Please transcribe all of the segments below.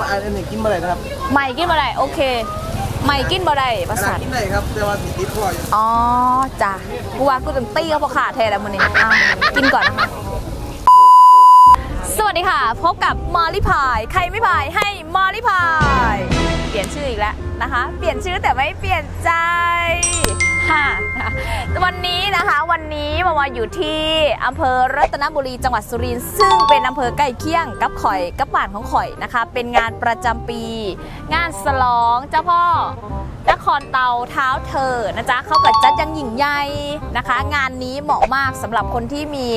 มาอันนี้กินมาเลยนะครับใหม่กินบ่ได้โอเคใหม่กินบ่ได้ประสาทกินได้ครับแต่ว่าติดติดคออยู่อ๋อจ้ะกูว่ากูต้องตีเขาพอขาดแทนแล้วมันนี่อะกินก่อนนะคะสวัสดีค่ะ พบกับมอลลี่พาย ใครไม่พายให้มอลลี่พาย เปลี่ยนชื่ออีกแล้วนะคะ เปลี่ยนชื่อแต่ไม่เปลี่ยนใจ ค่ะ วันนี้นะคะวันนี้มามาอยู่ที่อำเภอรัตนบุรีจังหวัดสุรินทร์ซึ่งเป็นอำเภอใกล้เคียงกับข่อยกับบ้านของข่อยนะคะ เป็นงานประจำปี งานสลองเจ้าพ่อนครเตาเท้าเธอนะจ๊ะเขากับจัดยังหยิ่งใหญ่นะคะ งานนี้เหมาะมากสำหรับคนที่มี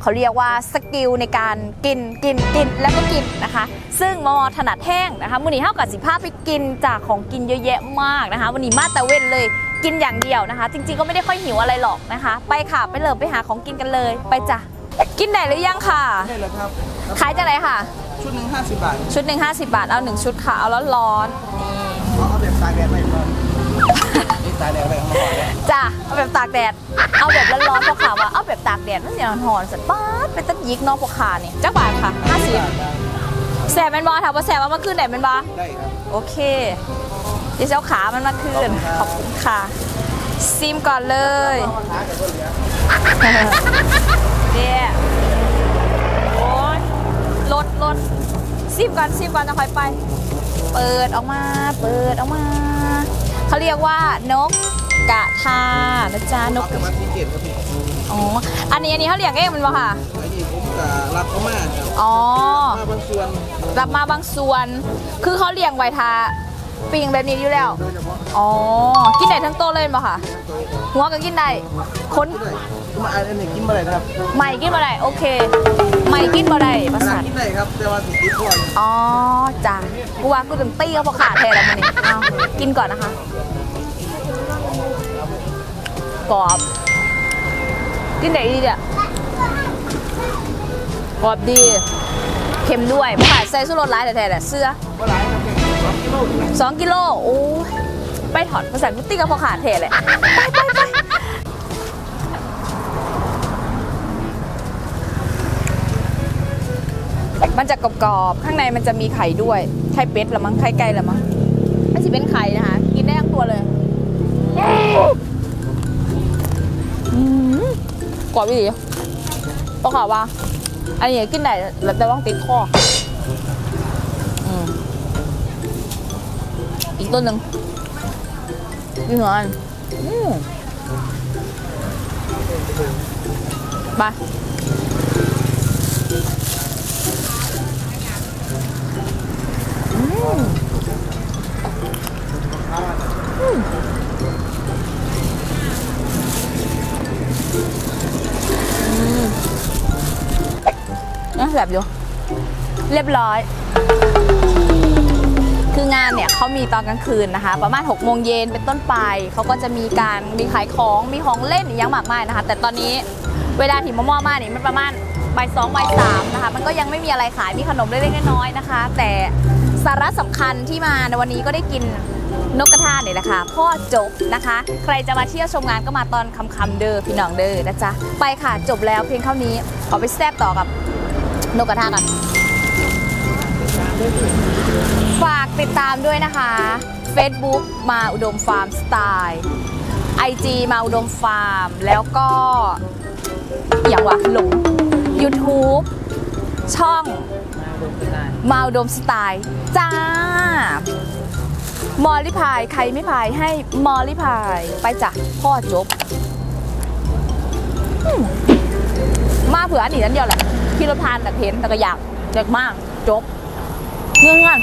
เขาเรียกว่าสกิลในการกินกินกินแล้วก็กินนะคะ ซึ่งมอถนัดแห้งนะคะวันนี้เท่ากับสิภาพไปกินจากของกินเยอะแยะมากนะคะ วันนี้มาแต่เว้นเลย กินอย่างเดียวนะคะ จริงๆก็ไม่ได้ค่อยหิวอะไรหรอกนะคะ ไปค่ะไปเริ่มไปหาของกินกันเลย ไปจ้ะกินไหนหรือยังค่ะ ได้แล้วครับ ขายจากไหนค่ะ ชุดหนึ่งห้าสิบบาท ชุดหนึ่ง50บาทเอาหนึ่งชุดค่ะเอาร้อนๆนี่เอาเอาแบบตากแดดไปก่อนนี่ตากแดดไปข้างนอกเลยจ้ะเอาแบบตากแดด เอาแบบร้อนๆพอขาว่าเอาแบบตากแดดมันจะหอนๆสันป๊าดเป็นต้นยิกเนาะพอขานี่จักบาทค่ะ50แสบแมนบอถามว่าแสบว่ามาขึ้นไหนแมนบอได้ครับโอเค ดิเจ้าขามันมาขึ้นขอบคุณค่ะ ซิมก่อนเลยหากับคนเหลือเนี่ยโอ้ยลดลดซิมก่อนซิมก่อนจะค่อยไป เปิดออกมา เปิดออกมา เขาเรียกว่านกกะทานะจ๊ะนนกกกับมาทีเกตครับพี่อ๋อ อันนี้อันนี้เขาเรียกเองมันปะค่ะไอ้นี่ผมกับรับเขามาครับอ๋อมาบางส่วน รับมาบางส่วน คือเขาเลี้ยงไว้ทา ปิงแบบนี้อยู่แล้วโดยเฉพาะอ๋อ กินได้ทั้งโตวเลยปะค่ะตัวนี้หัวก็กินได้ค้นด้วยมาอันนี้กินมาเลยนะครับใหม่กินบ่ได้โอเคใหม่กินบ่ได้ประสาทกินได้ครับแต่ว่าติดติดคออยู่อ๋อจ้ะกูว่ากูต้องตีเขาพอขาดแทนแล้วมันนี่เอากินก่อนนะคะกรอบกินไหนดีเนี่ยกรอบดี เค็มด้วยเพราะขายใส่สุรสร้ายแต่แท้ๆแหละเสื้อก็หลายครับพี่ สองกิโลถึงนะสองกิโลโอ้ยไปถอดภาษากุตตี้กับพอขาดเทเลยไปไปไปมันจะกรอบๆ ข้างในมันจะมีไข่ด้วย ไข่เป็ดละมั้ง ไข่ไก่ละมั้งไม่ใช่เป็นไข่นะคะ กินได้ทั้งตัวเลยอืมกรอบอีหลีต้องขอว่า อันนี้กินได้แต่ต้องติดคออื อีกต้นหนึ่งนี่เหรออันอืมไปอืมอืมอืมน่าแสบอยู่ เรียบร้อย คืองานเนี่ยเขามีตอนกลางคืนนะคะ ประมาณ6กโมงเย็นเป็นต้นไป เขาก็จะมีการมีขายของมีของเล่นอย่างมากมายนะคะ แต่ตอนนี้เวลาที่มะม่วงมาเนี่ยมันประมาณบ่ายสองบ่ายสามนะคะ มันก็ยังไม่มีอะไรขายมีขนมเล็กๆน้อยๆนะคะ แต่สาระสำคัญที่มาในวันนี้ก็ได้กินนกกระทาเนี่ยแหละค่ะพ่อจบนะคะ ใครจะมาเที่ยวชมงานก็มาตอนคำๆเด้อพี่น้องเด้อนะจ๊ะไปค่ะจบแล้วเพียงเท่านี้ขอไปแซบต่อกับนกกระทากัน ฝากติดตามด้วยนะคะ Facebook มาอุดมฟาร์มสไตล์ IG มาอุดมฟาร์ม แล้วก็ อย่างวะหลง YouTube ช่องมาอุดมสไตล์ จ้ามอลลี่พาย ใครไม่พายให้มอลลี่พาย ไปจ้ะพ่อจบ มาเผื่ออันนี้นั่นเดียวแหละที่รถพานแต่เห็นแต่ก็อยากอยากมากจบ เงื่อน